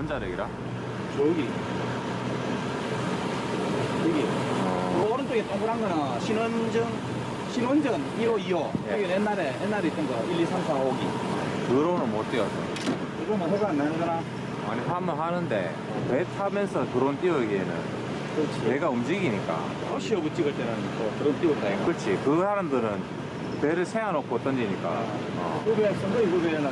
저기 원자력이라? 저기 여기 어. 그 오른쪽에 동그란 거는 신원전 신원전 1호 2호 예. 여기 옛날에 옛날에 있던 거 1, 2, 3, 4, 5기 드론은 못 뛰어서. 이거는 해가 안 나는 거나 아니, 하면 하는데, 배 타면서 드론 띄우기에는 그렇지 배가 움직이니까. 러시오브 찍을 때는 또 드론 띄웠다 이거 그렇지. 그 사람들은 배를 세워놓고 던지니까. 어. 후배 선거이 후배는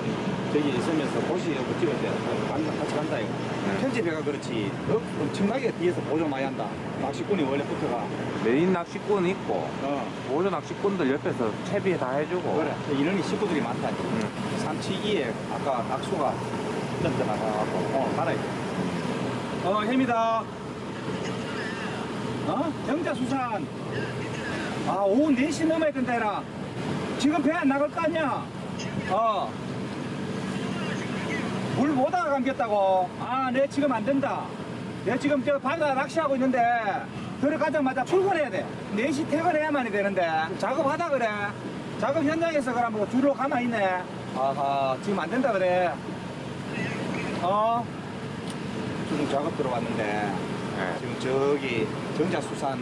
저기 있으면서 도시오브 찍을 때 간다, 같이 간다 이거. 네. 편집해가 그렇지. 어, 엄청나게 뒤에서 보조 많이 한다. 낚시꾼이 원래 붙어가. 메인 낚시꾼 있고, 어. 보조 낚시꾼들 옆에서 채비 다 해주고. 그래. 인원이 식구들이 많다니 응. 삼치기에 아까 낙수가 던져 나가고 어 가라야 어 햄이다. 어? 영자 수산. 아 오후 4시 넘어야 된다 해라 지금 배 안 나갈 거 아니야. 어. 물 못다가 감겼다고. 아 내 지금 안 된다. 내 지금 저 바다 낚시하고 있는데 들어가자마자 출근해야 돼. 4시 퇴근해야만이 되는데. 작업하다 그래. 작업 현장에서 그러면 주로 가만히 있네. 아하 지금 안 된다 그래. 어? 지금 작업 들어왔는데. 네. 지금 저기 정자수산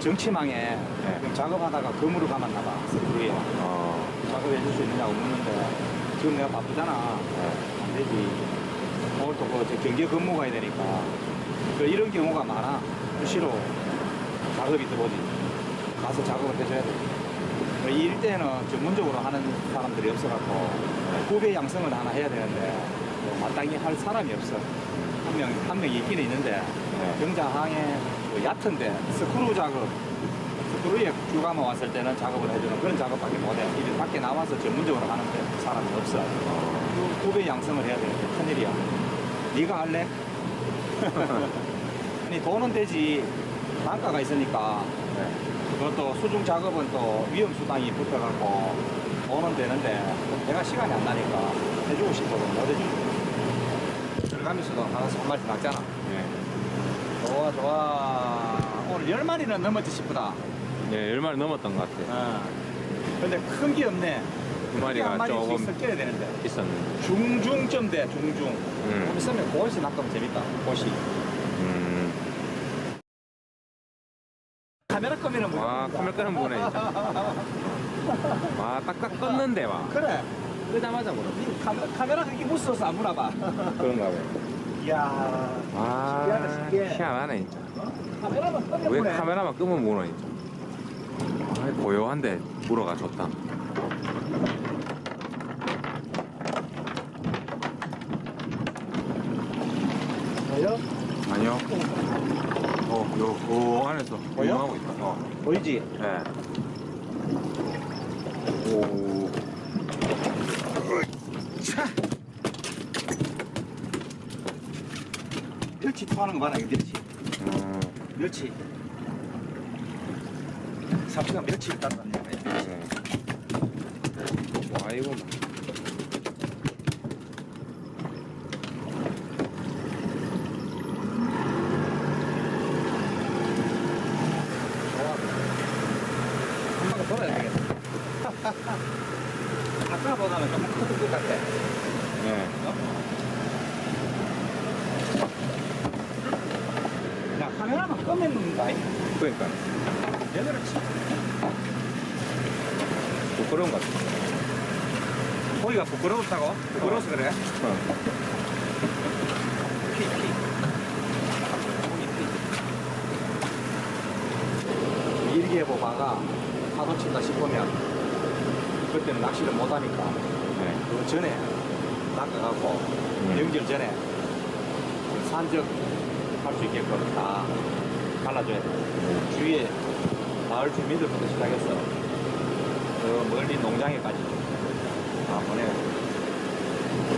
정치망에 지금 작업하다가 그물을 감았나 봐 스크루에 어. 작업해 줄 수 있느냐고 묻는데 지금 내가 바쁘잖아 네. 안 되지 오늘 또그 경계 근무 가야 되니까 그 이런 경우가 많아 수시로 작업이 들어오지 가서 작업을 해줘야 돼. 이 일대는 전문적으로 하는 사람들이 없어갖고 후배 양성을 하나 해야 되는데 뭐 마땅히 할 사람이 없어. 한 명, 한 명 있기는 있는데 네. 경자항에 그 얕은데 스크루 작업, 스크루에 뷰가만 왔을 때는 작업을 해주는 그런 작업밖에 못해. 이제 밖에 나와서 전문적으로 하는데 사람이 없어. 그 후배 양성을 해야 되는데 큰일이야. 네가 할래? 아니 돈은 되지 단가가 있으니까 네. 그것도 수중 작업은 또 위험 수당이 붙어갖고 돈은 되는데 내가 시간이 안 나니까 해주고 싶어도 못 해주고 들어가면서도 하나씩 한 마리 낚잖아 네. 좋아 좋아 오늘 열 마리는 넘었지 싶다 네, 10마리 넘었던 것 같아요. 어. 근데 큰 게 없네 두 한 마리가 마리씩 조금 섞여야 되는데 있었는데. 중중점 돼 중중 음. 좀 있으면 고시 낚으면 재밌다 고시 음. 카메라 끄면은 뭐 와, 카메라 끄는 보네, 진짜. 와, 딱딱 껐는데, 와. 그래 끄자마자 물어. 이 카메라, 카메라 그렇게 무서워서 안 보나 봐 그런가 봐요. 이야 신기하다, 아, 신기해. 희한하네, 진짜. 카메라만 왜 보네 카메라만 끄면 물어, 진짜. 아, 고요한데 물어가 좋다. 보여? 아니요. 어, 요, 요 안에서 보여? 구경하고 있다. 어. 보이지? 네. 오. 멸치 토하는 거 봐라 이거 멸치 음, 멸치 삼시가 멸치를 거야 멸치. 네. 와, 이거. 돌아야 되겠다 아까보다는 좀 커질 것 같아 네. 야 끄면 는다 그러니까. 왜 그렇지? 부끄러운 것 같아. 고기가 부끄러웠다고? 부끄러워서 그래? 어. 피, 피. 고기 피. 일기예보가가 파도 친다 싶으면 그때는 낚시를 못하니까 네. 그 전에 낚아갖고 명절 전에 산적 할 수 있게끔 다 갈라줘야 돼. 주위에 마을 주민들부터 시작해서 저 멀리 농장에까지 다 보내.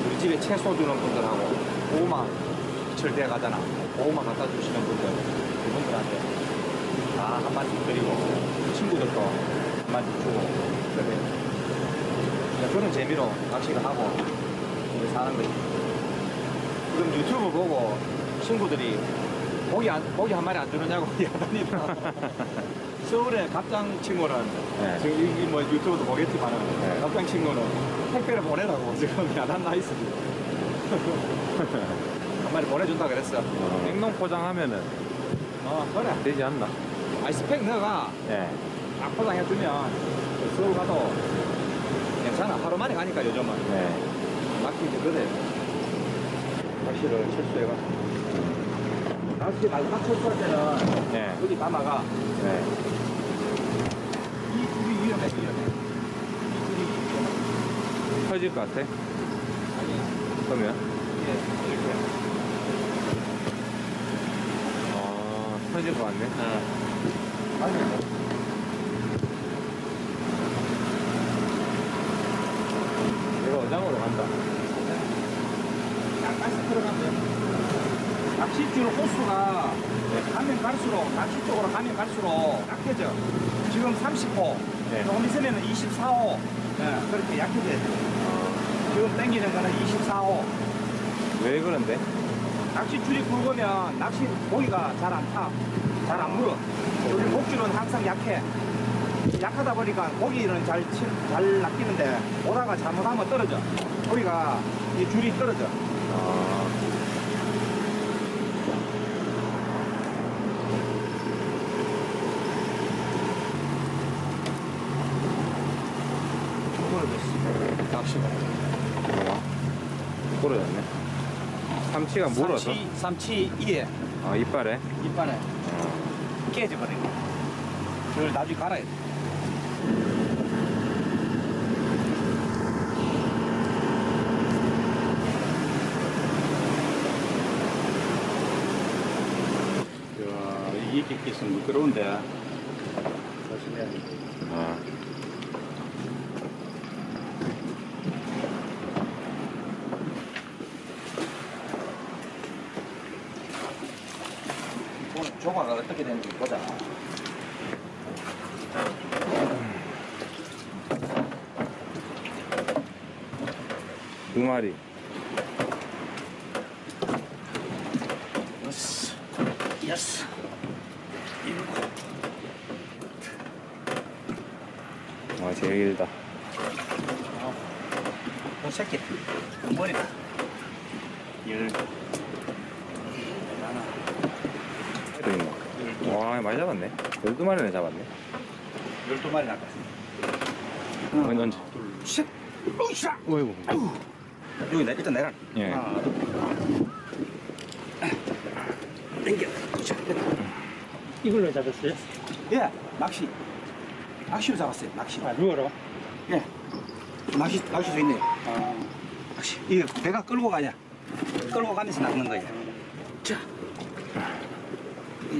우리 집에 채소 주는 분들하고 고구마 철대 가잖아. 고구마 갖다 주시는 분들 그분들한테 다 한 마씩 드리고 친구들도 한 마씩 주고 그래. 그런 재미로 낚시를 하고 사는 거지. 그럼 유튜브 보고 친구들이 고기 안, 고기 한 마리 안 주느냐고 야단이다. 서울에 갑장 친구는 네. 지금 이, 뭐 유튜브도 보겠지만은 네. 갑장 친구는 택배를 보내라고 지금 야단 나 있어 지금. 한 마리 보내준다 그랬어. 냉동 포장하면은 어, 그래. 되지 않나? 아이스팩 넣어가 예. 딱 포장해주면 서울 가도 괜찮아. 하루 만에 가니까 요즘은. 네. 막히지 그래. 낚시를 철수해가. 낚시 마지막 철수할 때는 네. 여기 담아가 네. 이 줄이 위험해, 위험해. 이 줄이 위험해. 터질 것 같아? 아니, 그러면? 이게 이렇게. 어, 터질 것 같네. 아니, 이거 어장으로 간다. 약간씩 들어가면 돼. 낚싯줄 호수가 가면 갈수록, 낚시 쪽으로 가면 갈수록 약해져. 지금 30호, 네. 조금 있으면 24호, 네, 그렇게 약해져야 돼. 지금 땡기는 거는 24호. 왜 그런데? 낚싯줄이 굵으면 낚시 고기가 잘 안 타. 잘 안 물어. 여기 목줄은 항상 약해. 약하다 보니까 고기는 잘, 치- 잘 낚이는데 오다가 잘못하면 떨어져. 고기가 이 줄이 떨어져. 아, 낚시가. 뭐가? 부러졌네. 삼치가 물어서? 삼치, 삼치 이에 아, 이빨에? 이빨에 어. 깨져버려. 그걸 나중에 갈아야 돼. 이게 끼끼는 미끄러운데 조심해야 돼. 아. 오늘 조과가 어떻게 되는지 보자. 두 마리. 예스. 예스. 와, 제일 길다. 그 새끼. 머리다. 열. 하나. 또 와, 많이 잡았네. 12마리나 잡았네. 열두 마리 나갔어. 언제, 언제? 둘, 셋. 으쌰. 어이구. 여기 내, 일단 내가. 예. 하나, 둘. 땡겨. 으쌰. 이걸로 잡았어요? 예, 낚시. 낚시로 잡았어요. 낚시. 아, 누워라. 예. 낚시, 낚시도 있네요. 아, 낚시. 이게 배가 끌고 가냐? 끌고 가면서 낚는 거예요. 자.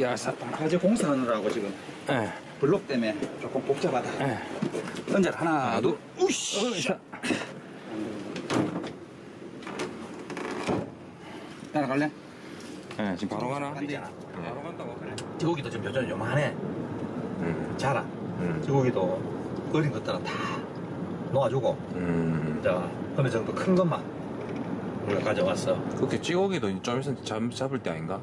야, 사. 가재 공사하느라고 지금 에, 블록 때문에 조금 복잡하다. 에. 던져 하나, 둘. 어, 우씨. 샤. 따라갈래? 예, 지금 바로 가나? 안 되잖아. 바로 간다고 그래. 저 고기도 좀 여전히 요만해. 음, 자라. 음, 저 고기도 어린 것들은 다 놓아주고, 음. 자, 어느 정도 큰 것만 우리가 가져왔어. 그렇게 찌고기도 좀 있으면 잡, 잡을 때 아닌가?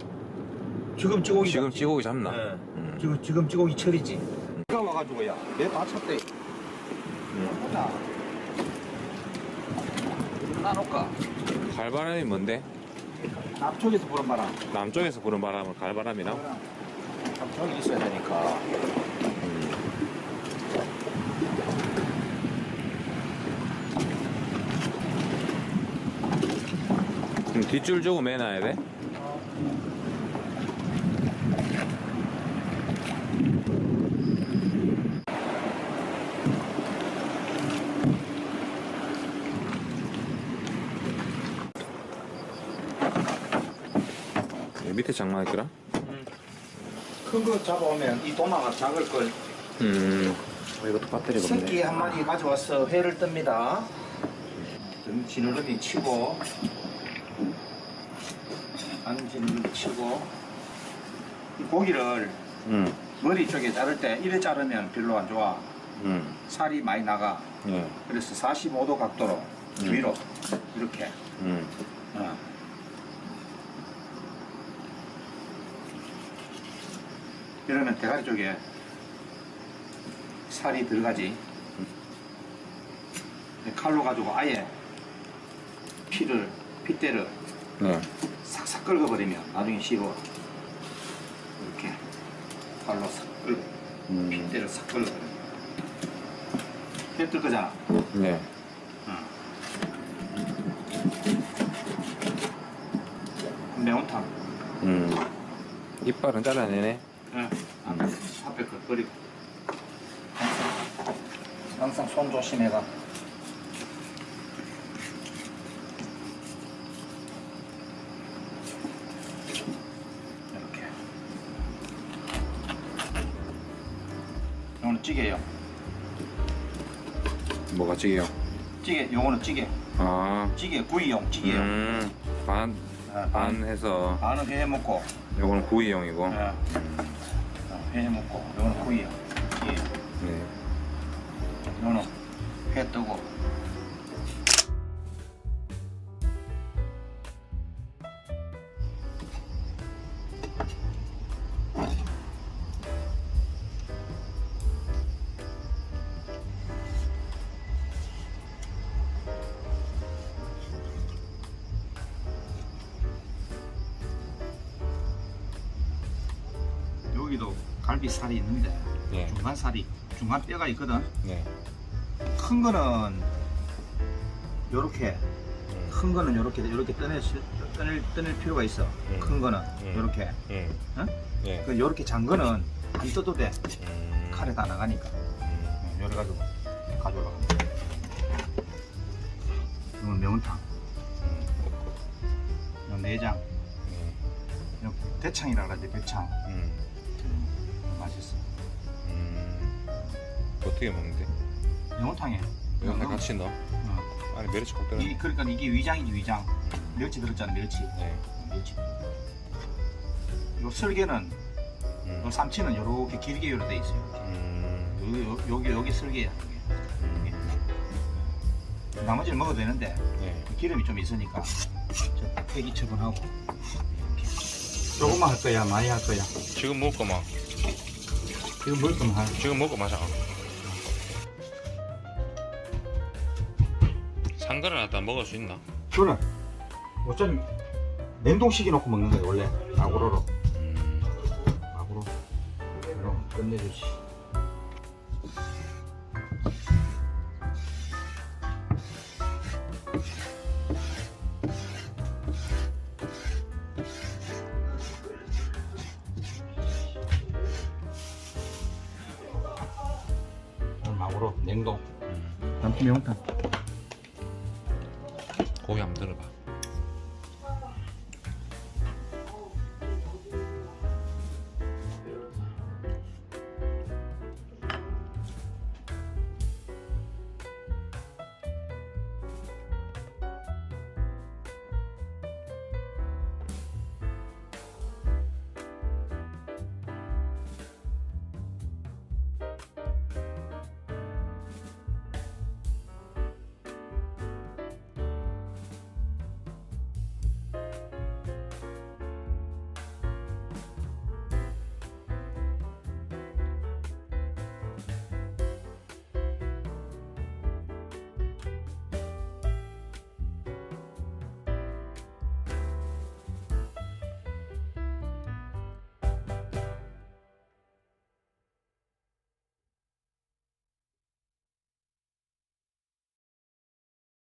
지금 찌고기 지금? 찌고기 잡나? 네. 음. 지금, 지금 찌고기 철이지. 비가 와가지고, 야, 내 받쳤대. 음. 보자. 나놓을까? 갈바람이 뭔데? 남쪽에서 부른 바람. 남쪽에서 부는 바람은 갈바람이나? 남쪽에 있어야 되니까. 음. 뒷줄 주고 매놔야 돼? 밑에 장난했더라? 큰 거 잡아오면 이 도마가 작을 걸. 음. 어, 이것도 배터리가 새끼 한 마리 가져와서 회를 뜹니다. 등 지느러미 치고, 안 지느러미 치고, 이 고기를 음. 머리 쪽에 자를 때 이래 자르면 별로 안 좋아. 음. 살이 많이 나가. 예. 그래서 45도 각도로 위로 이렇게. 음. 어. 이러면 대가리 쪽에 살이 들어가지. 칼로 가지고 아예 피를 핏대를 네. 싹싹 긁어버리면 나중에 쉬워. 이렇게 발로 싹 긁어. 음. 핏대를 싹 긁어버려. 핏들 거잖아. 네. 매운탕. 음. 이빨은 잘라내네. 응. 앞에 거 버리고. 항상, 항상 손 조심해가. 이렇게. 요거는 찌개요. 뭐가 찌개요? 찌개, 요거는 찌개. 아. 찌개, 구이용 찌개요. 음. 반, 아, 반 해서, 반은 회 먹고, 요거는 구이용이고. 어, 어, 회 먹고, 요거는 구이요. 찌개. 네. 요거는 회 뜨고. 여기도 갈비살이 있는데 네. 중간 살이 중간 뼈가 있거든. 네. 큰 거는 요렇게 음. 큰 거는 요렇게 요렇게 떠낼 수, 떠낼 떠낼 필요가 있어. 음. 큰 거는 음. 요렇게. 음. 어? 네. 그 요렇게 장 거는 안 떠도 돼. 음. 칼에 다 나가니까. 음. 요래 가지고 가져올라. 이건 매운탕. 이건 내장. 음. 대창이라 그러지 대창. 음. 음, 맛있어. 음. 어떻게 먹는데? 매운탕에. 이거 이거 같이 넣어? 어. 아니 멸치 꼭 들어. 이 그러니까 이게 위장이지 위장. 멸치 들었잖아 멸치. 네. 멸치. 요 설계는 음. 요 삼치는 요렇게 길게 요렇게 돼 있어요. 음. 여기 여기 여기 설계야. 음. 이게. 나머지는 먹어도 되는데 네. 기름이 좀 있으니까 저 폐기 처분하고 조금만 할 거야 많이 할 거야. 지금 먹을 거만. 지금 먹을 거면 할. 지금 먹고 마자. 상가를 갖다 먹을 수 있나? 그래. 어차피 냉동시켜 놓고 먹는 거야 원래 아구로로. 음. 아구로. 그럼 끝내주지. 마구